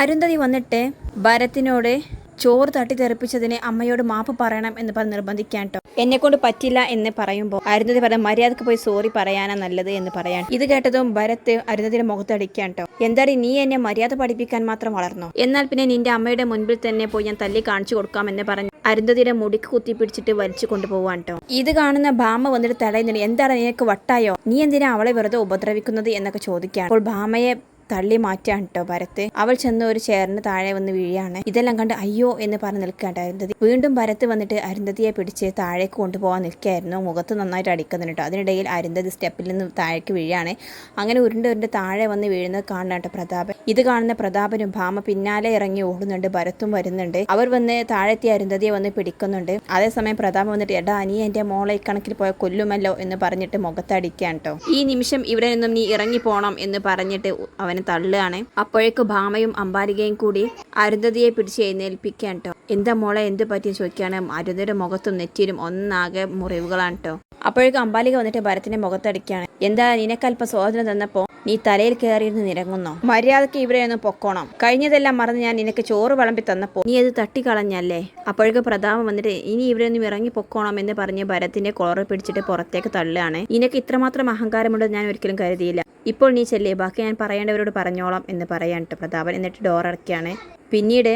അരുന്ധതി വന്നിട്ട് ഭരത്തിനോട് ചോറ് തട്ടി തെറിപ്പിച്ചതിന് അമ്മയോട് മാപ്പ് പറയണം എന്ന് പറഞ്ഞ് നിർബന്ധിക്കാൻ കേട്ടോ എന്നെ കൊണ്ട് പറ്റില്ല എന്ന് പറയുമ്പോൾ അരുന്ധതി പറയാം മര്യാദയ്ക്ക് പോയി സോറി പറയാനാ നല്ലത് എന്ന് പറയാൻ. ഇത് കേട്ടതും ഭരത് അരുന്ധതിയുടെ മുഖത്തടിക്കാൻ കേട്ടോ എന്താടി നീ എന്നെ മര്യാദ പഠിപ്പിക്കാൻ മാത്രം വളർന്നോ? എന്നാൽ പിന്നെ നിന്റെ അമ്മയുടെ മുൻപിൽ തന്നെ പോയി ഞാൻ തല്ലി കാണിച്ചു കൊടുക്കാം എന്ന് പറഞ്ഞു അരുന്ധതിയുടെ മുടിക്ക് കുത്തി പിടിച്ചിട്ട് വലിച്ചു കൊണ്ടുപോവാൻ കേട്ടോ ഇത് കാണുന്ന ഭാമ വന്നിട്ട് തടയുന്നുണ്ട്. എന്താണ് നിനക്ക് വട്ടായോ? നീ എന്തിനാ അവളെ വെറുതെ ഉപദ്രവിക്കുന്നത് എന്നൊക്കെ ചോദിക്കാൻ. അപ്പോൾ ഭാമയെ തള്ളി മാറ്റാണ് കേട്ടോ ഭരത്ത് അവൾ ചെന്ന് ഒരു ചേറിന് താഴെ വന്ന് വീഴാണ്. ഇതെല്ലാം കണ്ട് അയ്യോ എന്ന് പറഞ്ഞ് നിൽക്കാണ്ട് അരുന്ധതി. വീണ്ടും ഭരത്ത് വന്നിട്ട് അരുന്ധതിയെ പിടിച്ച് താഴേക്ക് കൊണ്ടുപോകാൻ നിൽക്കുകയായിരുന്നു. മുഖത്ത് നന്നായിട്ട് അടിക്കുന്നുണ്ട് കേട്ടോ അതിനിടയിൽ അരുന്ധതി സ്റ്റെപ്പിൽ നിന്ന് താഴേക്ക് വീഴാണ്. അങ്ങനെ ഉരുണ്ട് ഉരുണ്ട് താഴെ വന്ന് വീഴുന്നത് കാണുന്ന കേട്ടോ പ്രതാപൻ. ഇത് കാണുന്ന പ്രതാപനും ഭാമ പിന്നാലെ ഇറങ്ങി ഓടുന്നുണ്ട്. ഭരത്തും വരുന്നുണ്ട്. അവർ വന്ന് താഴെത്തി അരുന്ധതിയെ വന്ന് പിടിക്കുന്നുണ്ട്. അതേസമയം പ്രതാപൻ വന്നിട്ട് എടാ നീ എന്റെ മോളെ കണക്കിൽ പോയ കൊല്ലുമല്ലോ എന്ന് പറഞ്ഞിട്ട് മുഖത്തടിക്കാൻ കേട്ടോ ഈ നിമിഷം ഇവിടെ നിന്നും നീ ഇറങ്ങി പോണം എന്ന് പറഞ്ഞിട്ട് അവനെ തള്ളുകയാണ്. അപ്പോഴേക്ക് ഭാമയും അമ്പാലികയും കൂടി അരുന്ധതിയെ പിടിച്ച് എഴുന്നേൽപ്പിക്കാൻ കേട്ടോ എന്താ മോളെ എന്ത് പറ്റിയെന്ന് ചോദിക്കുകയാണ്. അരുന്ധയുടെ മുഖത്തും നെറ്റിയിലും ഒന്നാകെ മുറിവുകളാണ് കേട്ടോ അപ്പോഴേക്കും അമ്പാലിക വന്നിട്ട് ഭരത്തിന്റെ മുഖത്തടിക്കുകയാണ്. എന്താ നിനക്കല്പ സ്വാതന്ത്ര്യം തന്നപ്പോ നീ തലയിൽ കയറിയിരുന്ന് നിരങ്ങുന്നോ? മര്യാദയ്ക്ക് ഇവിടെ ഒന്ന് പൊക്കോണം. കഴിഞ്ഞതെല്ലാം മറന്ന് ഞാൻ നിനക്ക് ചോറ് വിളമ്പി തന്നപ്പോ നീ അത് തട്ടിക്കളഞ്ഞല്ലേ? അപ്പോഴേക്ക് പ്രതാപം വന്നിട്ട് ഇനി ഇവിടെ ഒന്നും ഇറങ്ങി പൊക്കോണം എന്ന് പറഞ്ഞ് ഭരത്തിന്റെ കോളർ പിടിച്ചിട്ട് പുറത്തേക്ക് തള്ളുകയാണ്. നിനക്ക് ഇത്രമാത്രം അഹങ്കാരമുണ്ടെന്ന് ഞാൻ ഒരിക്കലും കരുതിയില്ല. ഇപ്പോൾ നീ ചെല്ലേ ബാക്കി ഞാൻ പറയേണ്ടവരോട് പറഞ്ഞോളാം എന്ന് പറയാനിട്ട് പ്രതാപൻ. എന്നിട്ട് ഡോർ അടയ്ക്കുകയാണ്. പിന്നീട്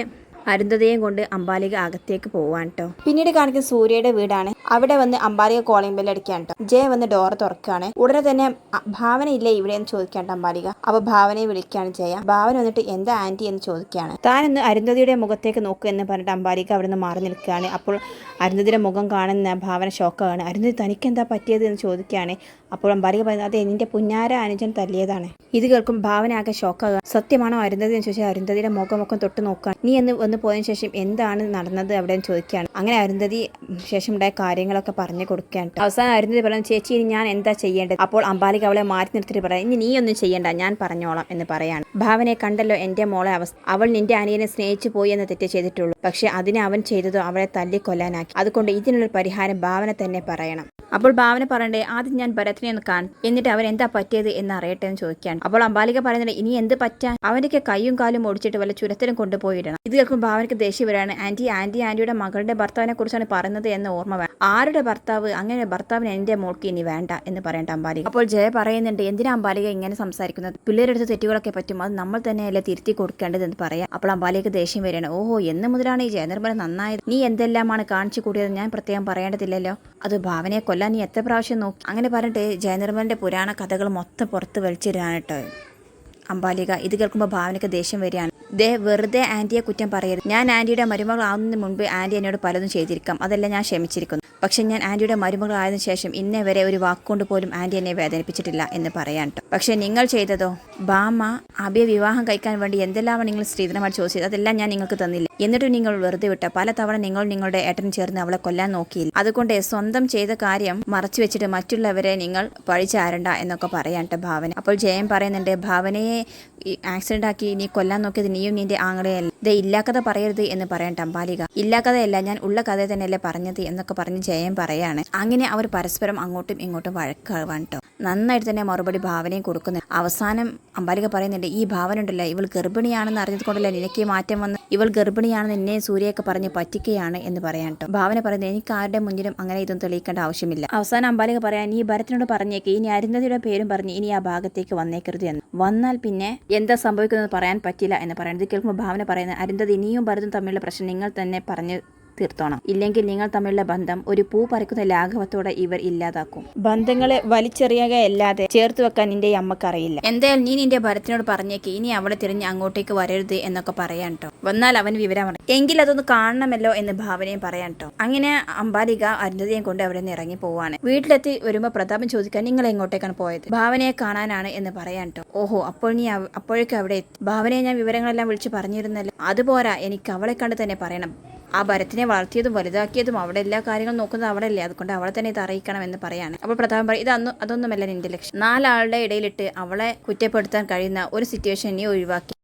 അരുന്ധതയും കൊണ്ട് അമ്പാലിക അകത്തേക്ക് പോവാൻ കേട്ടോ പിന്നീട് കാണിക്കുന്ന സൂര്യയുടെ വീടാണ്. അവിടെ വന്ന് അമ്പാലിക കോളിംഗ് ബെൽ അടിക്കാൻ കേട്ടോ ജയ വന്ന് ഡോർ തുറക്കുകയാണ് ഉടനെ തന്നെ ഭാവന ഇല്ലേ ഇവിടെ എന്ന് ചോദിക്കാട്ടോ അമ്പാലിക. അപ്പൊ ഭാവനയെ വിളിക്കുകയാണ് ജയ. ഭാവന വന്നിട്ട് എന്താ ആന്റി? എന്ന് ചോദിക്കുകയാണ് താൻ ഇന്ന് അരുന്ധതിയുടെ മുഖത്തേക്ക് നോക്കുക എന്ന് പറഞ്ഞിട്ട് അമ്പാലിക അവിടെ നിന്ന് മാറി നിൽക്കുകയാണ് അപ്പോൾ അരുന്ധതിയുടെ മുഖം കാണുന്ന ഭാവന ഷോക്കാണ് അരുന്ധതി തനിക്ക് എന്താ പറ്റിയത്? എന്ന് ചോദിക്കുകയാണ് അപ്പോൾ അമ്പാലിക പറയുന്നത് അതെ നിന്റെ പുന്നാര അനുജൻ തല്ലിയതാണ്. ഇത് കേൾക്കും ഭാവന ആകെ ഷോക്കാകുക സത്യമാണോ അരുന്ധതി? എന്ന് ചോദിച്ചാൽ അരുന്ധതിയുടെ മുഖമൊക്കെ തൊട്ട് നോക്കുക. നീ എന്ന് വന്ന് പോയതിനു ശേഷം എന്താണ് നടന്നത്? അവിടെ ചോദിക്കുകയാണ്. അങ്ങനെ അരുന്ധതി ശേഷം ഉണ്ടായ കാര്യങ്ങളൊക്കെ പറഞ്ഞു കൊടുക്കുകയാണ് അവസാനം അരുന്നത് പറയുന്നത് ചേച്ചി ഇനി ഞാൻ എന്താ ചെയ്യേണ്ടത്? അപ്പോൾ അമ്പാലിക അവളെ മാറ്റി നിർത്തിയിട്ട് പറയാം. ഇനി നീ ഒന്നും ചെയ്യണ്ട ഞാൻ പറഞ്ഞോളാം എന്ന് പറയാണ്. ഭാവനെ കണ്ടല്ലോ എന്റെ മോളെ അവസ്ഥ. അവൾ നിന്റെ അനിയനെ സ്നേഹിച്ചു പോയി എന്ന് തെറ്റ് ചെയ്തിട്ടുള്ളൂ. പക്ഷെ അതിനെ അവൻ ചെയ്തതോ അവളെ തല്ലിക്കൊല്ലാനാക്കി. അതുകൊണ്ട് ഇതിനുള്ള പരിഹാരം ഭാവന തന്നെ പറയണം. അപ്പോൾ ഭാവന പറയണ്ടേ ആദ്യം ഞാൻ ഭരത്തിനെ ഒന്ന് കാണും. എന്നിട്ട് അവൻ എന്താ പറ്റിയത് എന്ന് അറിയട്ടെ എന്ന് ചോദിക്കുകയാണ് അപ്പോൾ അമ്പാലിക പറയുന്നത് ഇനി എന്ത് പറ്റാൻ അവനൊക്കെ കൈയും കാലും ഓടിച്ചിട്ട് വല്ല ചുരത്തിലും കൊണ്ടുപോയിടണം ഇത് കേൾക്കുമ്പോൾ ഭാവനയ്ക്ക് ദേഷ്യം വരാണ് ആന്റി ആന്റി ആന്റിയുടെ മകളുടെ ഭർത്താവിനെ കുറിച്ചാണ് പറയുന്നത് എന്ന് ഓർമ്മ വേണം ആരുടെ ഭർത്താവ് അങ്ങനെ ഭർത്താവിന് എന്റെ മോൾക്ക് ഇനി വേണ്ട എന്ന് പറയേണ്ട അമ്പാലിക. അപ്പോൾ ജയ പറയുന്നുണ്ട് എന്തിനാ അമ്പാലിക ഇങ്ങനെ സംസാരിക്കുന്നത്? പിള്ളേരെടുത്ത് തെറ്റുകളൊക്കെ പറ്റും അത് നമ്മൾ തന്നെയല്ലേ തിരുത്തി കൊടുക്കേണ്ടത് എന്ന് പറയാം. അപ്പോൾ അമ്പാലിക ദേഷ്യം വരികയാണ് ഓഹോ എന്ന് മുതലാണ് ഈ ജയനിർമ്മല നന്നായത്? നീ എന്തെല്ലാമാണ് കാണിച്ചു കൂടിയത് ഞാൻ പ്രത്യേകം പറയേണ്ടതില്ലല്ലോ? അത് ഭാവനയെ കൊല്ലാൻ നീ എത്ര പ്രാവശ്യം നോക്കി? അങ്ങനെ പറഞ്ഞിട്ട് ജയനിർമ്മലിന്റെ പുരാണ കഥകൾ മൊത്തം പുറത്ത് വലിച്ചിടാണ് കേട്ടോ. അമ്പാലിക ഇത് കേൾക്കുമ്പോൾ ഭാവനയ്ക്ക് ദേഷ്യം വരികയാണ്. ദേ വെറുതെ ആന്റിയെ കുറ്റം പറയരുത്. ഞാൻ ആന്റിയുടെ മരുമകളാവുന്നതിന് മുൻപ് ആന്റി എന്നോട് പലതും ചെയ്തിരിക്കാം. അതെല്ലാം ഞാൻ ക്ഷമിച്ചിരിക്കുന്നു. പക്ഷെ ഞാൻ ആന്റിയുടെ മരുമകളായതിനു ശേഷം ഇന്നേ വരെ ഒരു വാക്കുകൊണ്ട് പോലും ആന്റി എന്നെ വേദനിപ്പിച്ചിട്ടില്ല എന്ന് പറയാൻ. പക്ഷെ നിങ്ങൾ ചെയ്തതോ? ബാമ അബിയെ വിവാഹം കഴിക്കാൻ വേണ്ടി എന്തെല്ലാം നിങ്ങൾ സ്ത്രീധനമായിട്ട് ചോദിച്ചത്? അതെല്ലാം ഞാൻ നിങ്ങൾക്ക് തന്നില്ല. എന്നിട്ടും നിങ്ങൾ വെറുതെ വിട്ട പല തവണ നിങ്ങൾ നിങ്ങളുടെ ഏട്ടൻ ചേർന്ന് അവളെ കൊല്ലാൻ നോക്കിയില്ല. അതുകൊണ്ട് സ്വന്തം ചെയ്ത കാര്യം മറച്ചു വെച്ചിട്ട് മറ്റുള്ളവരെ നിങ്ങൾ പഴിച്ചാരണ്ട എന്നൊക്കെ പറയാൻ ഭാവന. അപ്പോൾ ജയൻ പറയുന്നുണ്ട് ഭാവനയെ ആക്സിഡന്റ് ആക്കി നീ കൊല്ലാൻ നോക്കിയത് നീയും നിന്റെ ആങ്ങളെയല്ല? ദേ ഇല്ലാക്കഥ പറയരുത് എന്ന് പറയാൻ ടമ്പാലിക. ഇല്ലാക്കഥയല്ല ഞാൻ ഉള്ള കഥ തന്നെയല്ലേ പറഞ്ഞത് എന്നൊക്കെ പറഞ്ഞ് ജയൻ പറയാണ്. അങ്ങനെ അവർ പരസ്പരം അങ്ങോട്ടും ഇങ്ങോട്ടും വഴക്കാവാൻ കേട്ടോ നന്നായിട്ട് തന്നെ മറുപടി ഭാവനയും കൊടുക്കുന്നു. അവസാനം അമ്പാലിക പറയുന്നുണ്ട് ഈ ഭാവന ഉണ്ടല്ലോ ഇവൾ ഗർഭിണിയാണെന്ന് അറിഞ്ഞത് കൊണ്ടല്ല നിനക്ക് മാറ്റം വന്ന്? ഇവൾ ഗർഭിണിയാണെന്ന് എന്നെ സൂര്യയൊക്കെ പറഞ്ഞ് പറ്റിക്കുകയാണ് എന്ന് പറയാൻ കേട്ടോ ഭാവന പറയുന്നത് എനിക്ക് ആരുടെ മുന്നിലും അങ്ങനെ ഇതൊന്നും തെളിയിക്കേണ്ട ആവശ്യമില്ല. അവസാനം അമ്പാലിക പറയാൻ ഈ ഭരത്തിനോട് പറഞ്ഞേക്ക് ഇനി അരുന്ധതിയുടെ പേരും പറഞ്ഞ് ഇനി ആ ഭാഗത്തേക്ക് വന്നേക്കരുത് എന്ന്. വന്നാൽ പിന്നെ എന്താ സംഭവിക്കുന്നത് പറയാൻ പറ്റില്ല എന്ന് പറയുന്നത്. കേൾക്കുമ്പോൾ ഭാവന പറയുന്നത് അരുന്ധതി ഇനിയും ഭരതും തമ്മിലുള്ള പ്രശ്നം നിങ്ങൾ തന്നെ പറഞ്ഞ് തീർത്തോണം. ഇല്ലെങ്കിൽ നിങ്ങൾ തമ്മിലുള്ള ബന്ധം ഒരു പൂ പറിക്കുന്ന ലാഘവത്തോടെ ഇവർ ഇല്ലാതാക്കും. ബന്ധങ്ങളെ വലിച്ചെറിയുകയല്ലാതെ ചേർത്ത് വെക്കാൻ നിന്റെ അമ്മക്കറിയില്ല. എന്തായാലും നീ നിന്റെ ഭരത്തിനോട് പറഞ്ഞേക്ക്. ഇനി അവളെ തിരിഞ്ഞ് അങ്ങോട്ടേക്ക് വരരുത് എന്നൊക്കെ പറയാൻ കേട്ടോ വന്നാൽ അവൻ വിവരം പറയും എങ്കിൽ അതൊന്ന് കാണണമല്ലോ എന്ന് ഭാവനയും പറയാൻ കേട്ടോ അങ്ങനെ അംബാലിക അരുന്ധതിയും കൊണ്ട് അവിടെ നിന്ന് ഇറങ്ങി പോവാണ്. വീട്ടിലെത്തി വരുമ്പോൾ പ്രതാപൻ ചോദിക്കാൻ നിങ്ങൾ എങ്ങോട്ടേക്കാണ് പോയത്? ഭാവനയെ കാണാനാണ് എന്ന് പറയാൻ കേട്ടോ ഓഹോ അപ്പോൾ നീ അപ്പോഴേക്കും അവിടെ എത്തി. ഭാവനയെ ഞാൻ വിവരങ്ങളെല്ലാം വിളിച്ച് പറഞ്ഞിരുന്നല്ലോ. അതുപോരാ എനിക്ക് അവളെ കണ്ട് തന്നെ പറയണം. ആ ഭരത്തിനെ വളർത്തിയതും വലുതാക്കിയതും അവിടെ എല്ലാ കാര്യങ്ങളും നോക്കുന്നത് അല്ലേ അതുകൊണ്ട് അവളെ തന്നെ ഇത് അറിയിക്കണം എന്ന് പറയാണ്. അപ്പോൾ പ്രതാപൻ പറയും ഇതൊന്നും അതൊന്നുമല്ല നിന്റെ ലക്ഷ്യം. നാലാളുടെ ഇടയിലിട്ട് അവളെ കുറ്റപ്പെടുത്താൻ കഴിയുന്ന ഒരു സിറ്റുവേഷൻ നീ ഒഴിവാക്കി.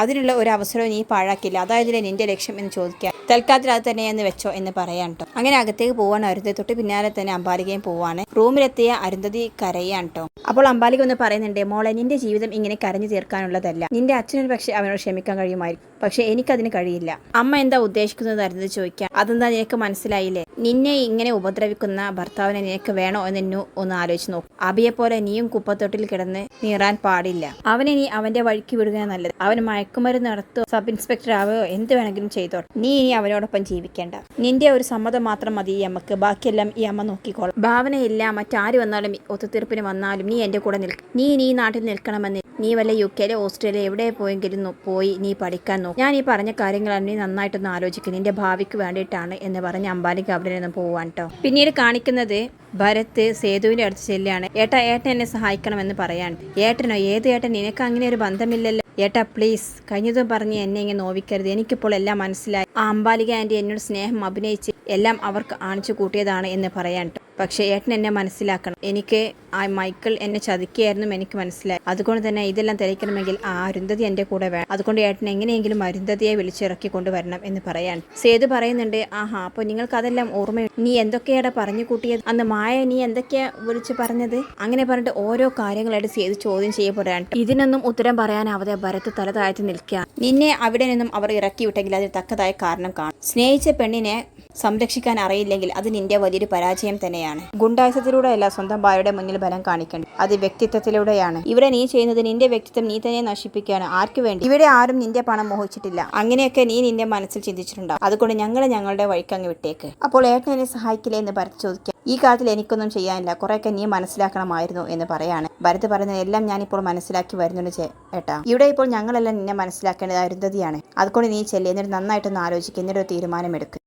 അതിനുള്ള ഒരു അവസരവും നീ പാഴാക്കില്ല. അതായതിലെ നിന്റെ ലക്ഷ്യം എന്ന് ചോദിക്കുക തൽക്കാലത്തിൽ അത് തന്നെ എന്ന് വെച്ചോ എന്ന് പറയാൻ കേട്ടോ അങ്ങനെ അകത്തേക്ക് പോവാണ് അരുന്ധതി. തൊട്ട് പിന്നാലെ തന്നെ അമ്പാലികയും പോവാണ്. റൂമിലെത്തിയ അരുന്ധതി കരയാൻ കേട്ടോ അപ്പോൾ അമ്പാലിക ഒന്ന് പറയുന്നുണ്ട് മോളെ നിന്റെ ജീവിതം ഇങ്ങനെ കരഞ്ഞു തീർക്കാനുള്ളതല്ല. നിന്റെ അച്ഛനൊരു പക്ഷേ അവനോട് ക്ഷമിക്കാൻ കഴിയുമായിരിക്കും. പക്ഷെ എനിക്കതിന് കഴിയില്ല. അമ്മ എന്താ ഉദ്ദേശിക്കുന്നത്? അരുത് ചോദിക്കാം അതെന്താ നിനക്ക് മനസ്സിലായില്ലേ? നിന്നെ ഇങ്ങനെ ഉപദ്രവിക്കുന്ന ഭർത്താവിനെ നിനക്ക് വേണോ എന്ന് എന്നു ഒന്ന് ആലോചിച്ച് നോക്കും. അബിയെ പോലെ നീയും കുപ്പത്തൊട്ടിൽ കിടന്ന് നീറാൻ പാടില്ല. അവനെ നീ അവന്റെ വഴിക്ക് വിടുക നല്ലത്. അവൻ മയക്കുമരുന്ന് നടത്തോ സബ് ഇൻസ്പെക്ടർ ആവുകയോ എന്ത് വേണമെങ്കിലും ചെയ്തോ നീ ഇനി അവനോടൊപ്പം ജീവിക്കേണ്ട. നിന്റെ ഒരു സമ്മതം മാത്രം മതി ഈ അമ്മയ്ക്ക്. ബാക്കിയെല്ലാം ഈ അമ്മ നോക്കിക്കോളും. ഭാവനയില്ല. മറ്റാര് വന്നാലും ഒത്തുതീർപ്പിന് വന്നാലും നീ എന്റെ കൂടെ നിൽക്കും. നീ ഇനി ഈ നാട്ടിൽ നിൽക്കണമെന്ന്. നീ വല്ല യു കെയിലെ ഓസ്ട്രേലിയ എവിടെ പോയെങ്കിലും പോയി നീ പഠിക്കാൻ നോക്കും. ഞാൻ ഈ പറഞ്ഞ കാര്യങ്ങളാണ് നീ നന്നായിട്ടൊന്ന് ആലോചിക്കും. നിന്റെ ഭാവിക്ക് വേണ്ടിയിട്ടാണ് എന്ന് പറഞ്ഞ് അംബാലിക അവിടെ നിന്ന് പോവാൻ കേട്ടോ പിന്നീട് കാണിക്കുന്നത് ഭരത് സേതുവിന്റെ അടുത്ത് ചെല്ലുകയാണ്. ഏട്ടാ ഏട്ടൻ എന്നെ സഹായിക്കണമെന്ന് പറയാൻ ഏട്ടനോ? ഏത് ഏട്ടൻ? നിനക്ക് അങ്ങനെ ഒരു ബന്ധമില്ലല്ലോ. ഏട്ടാ പ്ലീസ് കഴിഞ്ഞതും പറഞ്ഞ് എന്നെ ഇങ്ങനെ നോവിക്കരുത് എനിക്കിപ്പോൾ എല്ലാം മനസ്സിലായി ആ അംബാലിക ആന്റി എന്നോട് സ്നേഹം അഭിനയിച്ച് എല്ലാം അവർക്ക് ആണിച്ചു കൂട്ടിയതാണ് എന്ന് പറയാൻ. പക്ഷേ ഏട്ടൻ എന്നെ മനസ്സിലാക്കണം. എനിക്ക് ആ മൈക്കിൾ എന്നെ ചതിക്കുകയായിരുന്നു എനിക്ക് മനസ്സിലായി. അതുകൊണ്ട് തന്നെ ഇതെല്ലാം തെളിയിക്കണമെങ്കിൽ ആ അരുന്ധതി എന്റെ കൂടെ വേണം. അതുകൊണ്ട് ഏട്ടൻ എങ്ങനെയെങ്കിലും അരുന്ധതിയെ വിളിച്ചിറക്കി കൊണ്ടുവരണം എന്ന് പറയാൻ. സേതു പറയുന്നുണ്ട് ആഹാ അപ്പോൾ നിങ്ങൾക്ക് അതെല്ലാം ഓർമ്മ നീ എന്തൊക്കെയാണ് പറഞ്ഞു കൂട്ടിയത്? അന്ന് മായ നീ എന്തൊക്കെയാ വിളിച്ച് പറഞ്ഞത്? അങ്ങനെ പറഞ്ഞിട്ട് ഓരോ കാര്യങ്ങളായിട്ട് സേതു ചോദ്യം ചെയ്യപ്പെടാൻ ഇതിനൊന്നും ഉത്തരം പറയാനാവാതെ ഭരത്ത് തല താഴ്ത്തി നിൽക്കുക നിന്നെ അവിടെ നിന്നും അവർ ഇറക്കി വിട്ടെങ്കിൽ അതിന് തക്കതായ കാരണം കാണും. സ്നേഹിച്ച പെണ്ണിനെ സംരക്ഷിക്കാൻ അറിയില്ലെങ്കിൽ അത് നിന്റെ വലിയൊരു പരാജയം തന്നെയാണ്. ഗുണ്ടായുസത്തിലൂടെയല്ല സ്വന്തം ഭാര്യയുടെ മുന്നിൽ ബലം കാണിക്കേണ്ടത്. അത് വ്യക്തിത്വത്തിലൂടെയാണ്. ഇവിടെ നീ ചെയ്യുന്നത് നിന്റെ വ്യക്തിത്വം നീ തന്നെ നശിപ്പിക്കുകയാണ് ആർക്കു വേണ്ടി? ഇവിടെ ആരും നിന്റെ പണം മോഹിച്ചിട്ടില്ല. അങ്ങനെയൊക്കെ നീ നിന്റെ മനസ്സിൽ ചിന്തിച്ചിട്ടുണ്ടാവും. അതുകൊണ്ട് ഞങ്ങളെ ഞങ്ങളുടെ വഴിക്ക് അങ്ങ് വിട്ടേക്ക്. അപ്പോൾ ഏട്ടൻ എന്നെ സഹായിക്കില്ലേ എന്ന് ഭരത് ചോദിക്കാം. ഈ കാര്യത്തിൽ എനിക്കൊന്നും ചെയ്യാനില്ല. കുറെയൊക്കെ നീ മനസ്സിലാക്കണമായിരുന്നു എന്ന് പറയാണ്. ഭരത് പറയുന്നത് എല്ലാം ഞാനിപ്പോൾ മനസ്സിലാക്കി വരുന്നുണ്ട് ഏട്ടാ. ഇവിടെ ഇപ്പോൾ ഞങ്ങളെല്ലാം നിന്നെ മനസ്സിലാക്കേണ്ടത് അരുന്ധതിയാണ് അതുകൊണ്ട് നീ ചെല്ലി. എന്നിട്ട് നന്നായിട്ടൊന്ന് ആലോചിക്കുക എന്നിട്ട് തീരുമാനമെടുക്കുക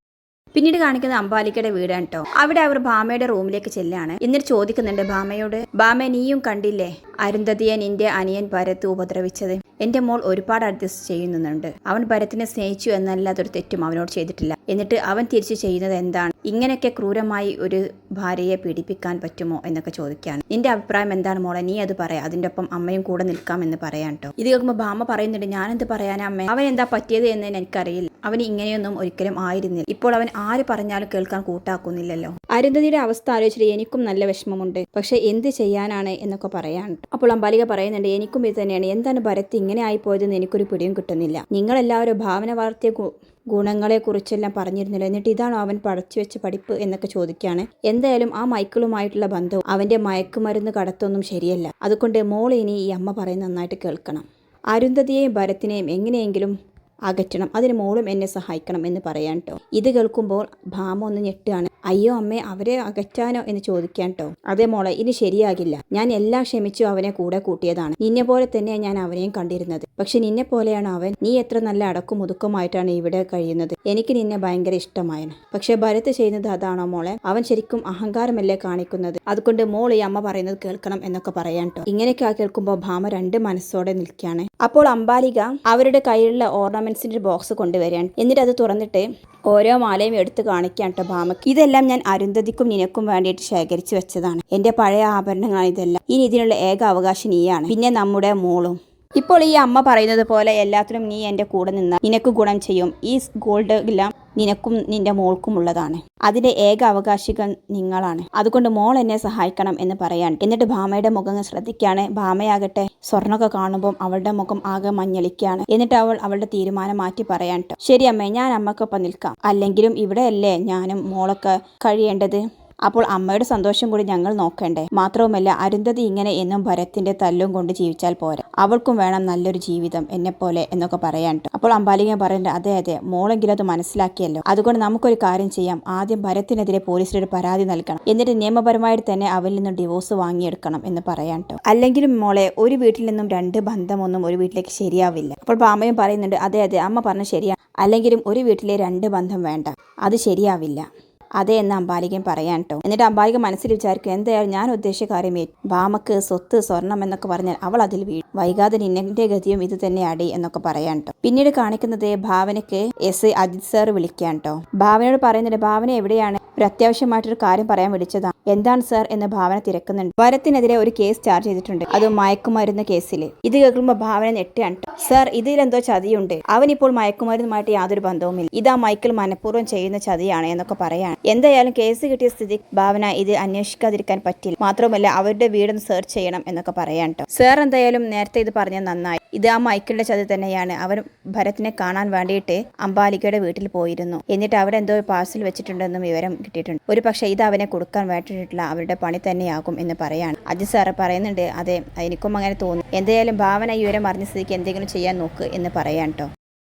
പിന്നീട് കാണിക്കുന്നത് അംബാലിക്കയുടെ വീടാണ് കേട്ടോ അവിടെ അവർ ഭാമയുടെ റൂമിലേക്ക് ചെല്ലാണ്. എന്നിട്ട് ചോദിക്കുന്നുണ്ട് ഭാമയോട് ഭാമ നീയും കണ്ടില്ലേ? അരുന്ധതിയെ നിന്റെ അനിയൻ ഭരത്ത് ഉപദ്രവിച്ചത്. എന്റെ മോൾ ഒരുപാട് അഡ്ജസ്റ്റ് ചെയ്യുന്നുണ്ട്. അവൻ ഭരത്തിനെ സ്നേഹിച്ചു എന്നല്ലാതൊരു തെറ്റും അവനോട് ചെയ്തിട്ടില്ല. എന്നിട്ട് അവൻ തിരിച്ചു ചെയ്യുന്നത് എന്താണ്? ഇങ്ങനെയൊക്കെ ക്രൂരമായി ഒരു ഭാര്യയെ പീഡിപ്പിക്കാൻ പറ്റുമോ എന്നൊക്കെ ചോദിക്കുകയാണ്. നിന്റെ അഭിപ്രായം എന്താണ് മോളെ? നീ അത് പറയാം. അതിന്റെ ഒപ്പം അമ്മയും കൂടെ നിൽക്കാമെന്ന് പറയാൻ കേട്ടോ ഇത് കേൾക്കുമ്പോൾ ഭാമ പറയുന്നുണ്ട് ഞാനെന്ത് പറയാനാ അമ്മ? അവൻ എന്താ പറ്റിയത് എന്ന് എനിക്കറിയില്ല. അവന് ഇങ്ങനെയൊന്നും ഒരിക്കലും ആയിരുന്നില്ല. ഇപ്പോൾ അവൻ ആര് പറഞ്ഞാലും കേൾക്കാൻ കൂട്ടാക്കുന്നില്ലല്ലോ. അരുന്ധതിയുടെ അവസ്ഥ ആലോചിച്ചിട്ട് എനിക്കും നല്ല വിഷമമുണ്ട്. പക്ഷെ എന്ത് ചെയ്യാനാണ് എന്നൊക്കെ പറയാൻ അപ്പോൾ അമ്പാലിക പറയുന്നുണ്ട് എനിക്കും ഇത് തന്നെയാണ്. എന്താണ് ഭരത് ഇങ്ങനെ ആയി ആയിപ്പോയതെന്ന് എനിക്കൊരു പിടിയും കിട്ടുന്നില്ല. നിങ്ങളെല്ലാവരും ഭാവന വളർത്തിയ ഗു- ഗുണങ്ങളെക്കുറിച്ചെല്ലാം പറഞ്ഞിരുന്നില്ല. എന്നിട്ട് ഇതാണോ അവൻ പഠിച്ചു വെച്ച പഠിപ്പ് എന്നൊക്കെ ചോദിക്കുകയാണ്. എന്തായാലും ആ മൈക്കിളുമായിട്ടുള്ള ബന്ധവും അവന്റെ മയക്കുമരുന്ന് കടത്തൊന്നും ശരിയല്ല. അതുകൊണ്ട് മോൾ ഇനി ഈ അമ്മ പറയുന്നത് നന്നായിട്ട് കേൾക്കണം. അരുന്ധതിയെയും ഭരത്തിനെയും എങ്ങനെയെങ്കിലും അകറ്റണം. അതിന് മോളും എന്നെ സഹായിക്കണം എന്ന് പറയാൻ കേട്ടോ ഇത് കേൾക്കുമ്പോൾ ഭാമ ഒന്ന് ഞെട്ടുകയാണ്. അയ്യോ അമ്മേ അവരെ അകറ്റാനോ എന്ന് ചോദിക്കാൻ കേട്ടോ അതേ മോളെ ഇനി ശരിയാകില്ല. ഞാൻ എല്ലാം ക്ഷമിച്ചു അവനെ കൂടെ കൂട്ടിയതാണ്. നിന്നെ പോലെ തന്നെ ഞാൻ അവനെയും കണ്ടിരുന്നത്. പക്ഷെ നിന്നെ പോലെയാണ് അവൻ. നീ എത്ര നല്ല അടക്കും ഒതുക്കമായിട്ടാണ് ഇവിടെ കഴിയുന്നത്. എനിക്ക് നിന്നെ ഭയങ്കര ഇഷ്ടമായിരുന്നു പക്ഷെ ഭരത് ചെയ്യുന്നത് അതാണോ മോളെ? അവൻ ശരിക്കും അഹങ്കാരമല്ലേ കാണിക്കുന്നത്? അതുകൊണ്ട് മോൾ ഈ അമ്മ പറയുന്നത് കേൾക്കണം എന്നൊക്കെ പറയാൻ കേട്ടോ ഇങ്ങനെയൊക്കെ കേൾക്കുമ്പോൾ ഭാമ രണ്ട് മനസ്സോടെ നിൽക്കുകയാണ് അപ്പോൾ അംബാലിക അവരുടെ കയ്യിലുള്ള ഓർണമെന്റ്സിന്റെ ബോക്സ് കൊണ്ടുവരികയാണ് എന്നിട്ട് അത് തുറന്നിട്ട് ഓരോ മാലയും എടുത്ത് കാണിക്കാൻ കേട്ടോ ഭാമയ്ക്ക്. ഇതെല്ലാം ഞാൻ അരുന്ധതിക്കും നിനക്കും വേണ്ടിയിട്ട് ശേഖരിച്ചു വെച്ചതാണ്. എന്റെ പഴയ ആഭരണങ്ങളാണ് ഇതെല്ലാം. ഇനി ഇതിനുള്ള ഏക അവകാശം നീയാണ്. പിന്നെ നമ്മുടെ മോളും. ഇപ്പോൾ ഈ അമ്മ പറയുന്നത് പോലെ എല്ലാത്തിനും നീ എന്റെ കൂടെ നിന്നാൽ നിനക്ക് ഗുണം ചെയ്യും. ഈ ഗോൾഡ് എല്ലാം നിനക്കും നിന്റെ മോൾക്കും ഉള്ളതാണ്. അതിന്റെ ഏക അവകാശികൾ നിങ്ങളാണ്. അതുകൊണ്ട് മോൾ എന്നെ സഹായിക്കണം എന്ന് പറയാൻ എന്നിട്ട് ഭാമയുടെ മുഖം ശ്രദ്ധിക്കുകയാണ്. ഭാമയാകട്ടെ സ്വർണമൊക്കെ കാണുമ്പോൾ അവളുടെ മുഖം ആകെ മഞ്ഞളിക്കുകയാണ്. എന്നിട്ട് അവൾ അവളുടെ തീരുമാനം മാറ്റി പറയാൻ ശരി അമ്മേ ഞാൻ അമ്മക്കൊപ്പം നിൽക്കാം. അല്ലെങ്കിലും ഇവിടെയല്ലേ ഞാനും മോളൊക്കെ കഴിയേണ്ടത്? അപ്പോൾ അമ്മയുടെ സന്തോഷം കൂടി ഞങ്ങൾ നോക്കണ്ടേ? മാത്രവുമല്ല അരുന്ധതി ഇങ്ങനെ എന്നും ഭരത്തിന്റെ തല്ലും കൊണ്ട് ജീവിച്ചാൽ പോരാ. അവൾക്കും വേണം നല്ലൊരു ജീവിതം എന്നെപ്പോലെ എന്നൊക്കെ പറയാൻ ട്ടോ. അപ്പോൾ അമ്പാലിക പറയുന്നത് അതെ അതെ മോളെങ്കിലും അത് മനസ്സിലാക്കിയല്ലോ. അതുകൊണ്ട് നമുക്കൊരു കാര്യം ചെയ്യാം. ആദ്യം ഭരത്തിനെതിരെ പോലീസിൽ ഒരു പരാതി നൽകണം. എന്നിട്ട് നിയമപരമായിട്ട് തന്നെ അവരിൽ നിന്ന് ഡിവോഴ്സ് വാങ്ങിയെടുക്കണം എന്ന് പറയാൻ ട്ടോ. അല്ലെങ്കിലും മോളെ ഒരു വീട്ടിൽ നിന്നും രണ്ട് ബന്ധമൊന്നും ഒരു വീട്ടിലേക്ക് ശരിയാവില്ല. അപ്പോൾ പാമയും പറയുന്നുണ്ട് അതെ അതെ അമ്മ പറഞ്ഞ ശരിയാണ് അല്ലെങ്കിലും ഒരു വീട്ടിലെ രണ്ട് ബന്ധം വേണ്ട. അത് ശരിയാവില്ല. അതെ എന്ന് അമ്പാലികൻ പറയാൻ കേട്ടോ എന്നിട്ട് അമ്പാലിക മനസ്സിൽ വിചാരിക്കും എന്തായാലും ഞാൻ ഉദ്ദേശിച്ച കാര്യമേ ബാമക്ക് സ്വത്ത് സ്വർണം എന്നൊക്കെ പറഞ്ഞാൽ അവൾ അതിൽ വീഴും. വൈകാതെ നിന്നെ ഗതിയും ഇത് തന്നെ അടി എന്നൊക്കെ പറയാൻ കേട്ടോ പിന്നീട് കാണിക്കുന്നത് ഭാവനയ്ക്ക് എസ്. അജിത് സാർ വിളിക്കാൻ കേട്ടോ ഭാവനയോട് പറയുന്നുണ്ട് ഭാവന എവിടെയാണ്? ഒരു അത്യാവശ്യമായിട്ടൊരു കാര്യം പറയാൻ വിളിച്ചതാണ് എന്താണ് സാർ എന്ന് ഭാവന തിരക്കുന്നുണ്ട്. വരത്തിനെതിരെ ഒരു കേസ് ചാർജ് ചെയ്തിട്ടുണ്ട്. അത് മയക്കുമരുന്ന് കേസിൽ ഇത് കേൾക്കുമ്പോൾ ഭാവന ഞെട്ടിയാണ് ട്ടോ. സാർ ഇതിലെന്തോ ചതിയുണ്ട്. അവനിപ്പോൾ മയക്കുമരുന്നുമായിട്ട് യാതൊരു ബന്ധവുമില്ല. ഇതാ മൈക്കിൾ മനഃപൂർവം ചെയ്യുന്ന ചതിയാണ് എന്നൊക്കെ പറയാണ്. എന്തായാലും കേസ് കിട്ടിയ സ്ഥിതി ഭാവന ഇത് അന്വേഷിക്കാതിരിക്കാൻ പറ്റില്ല. മാത്രമല്ല അവരുടെ വീടൊന്ന് സെർച്ച് ചെയ്യണം എന്നൊക്കെ പറയാൻ കേട്ടോ സാർ എന്തായാലും നേരത്തെ ഇത് പറഞ്ഞ നന്നായി. ഇത് ആ മൈക്കിളിന്റെ ചതി തന്നെയാണ്. അവർ ഭരത്തിനെ കാണാൻ വേണ്ടിയിട്ട് അംബാലികയുടെ വീട്ടിൽ പോയിരുന്നു. എന്നിട്ട് അവിടെ എന്തോ പാഴ്സൽ വെച്ചിട്ടുണ്ടെന്നും വിവരം കിട്ടിയിട്ടുണ്ട്. ഒരു പക്ഷേ ഇത് അവനെ കൊടുക്കാൻ വേണ്ടിയിട്ടുള്ള അവരുടെ പണി തന്നെയാകും എന്ന് പറയാണ്. അജി സാറ് പറയുന്നുണ്ട്. അതെ എനിക്കും അങ്ങനെ തോന്നുന്നു എന്തായാലും ഭാവന ഈ വിവരം അറിഞ്ഞ സ്ഥിതിക്ക് എന്തെങ്കിലും ചെയ്യാൻ നോക്ക് എന്ന് പറയാൻ കേട്ടോ